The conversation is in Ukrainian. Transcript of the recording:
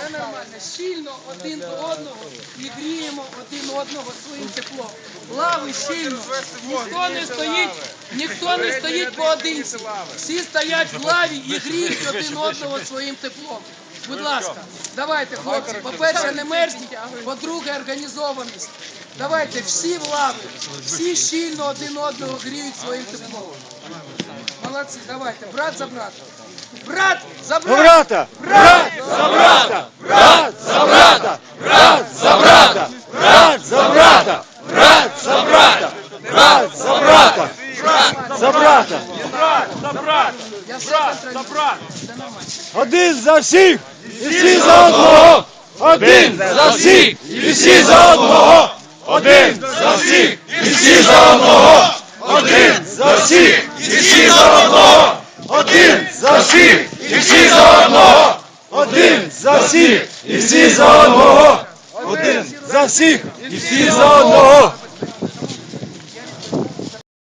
Це нормально. Щільно один до одного і гріємо один одного своїм теплом. Лави щільно. Ніхто не стоїть, ніхто не стоїть поодинці. Всі стоять в лаві і гріють один одного своїм теплом. Будь ласка, давайте, хлопці, по-перше, не мерзніть, по-друге, організованість. Давайте всі в лави, всі щільно один одного гріють своїм теплом. Молодці, давайте, брат за брата. Брат за брата! брата! Брат! Брат за брата! Брат за брата! Брат за брата! Брат за брата! Брат за брата! Брат за брата! Я все контролюю. Все нормально. Один за всіх і всі за одного! Один за всіх і всі за одного! Один за всіх і всі за одного! Один за всіх і всі за одного! Один за всіх і всі за одного! Один за всіх і всі за одного! Один за всіх і всі за одного!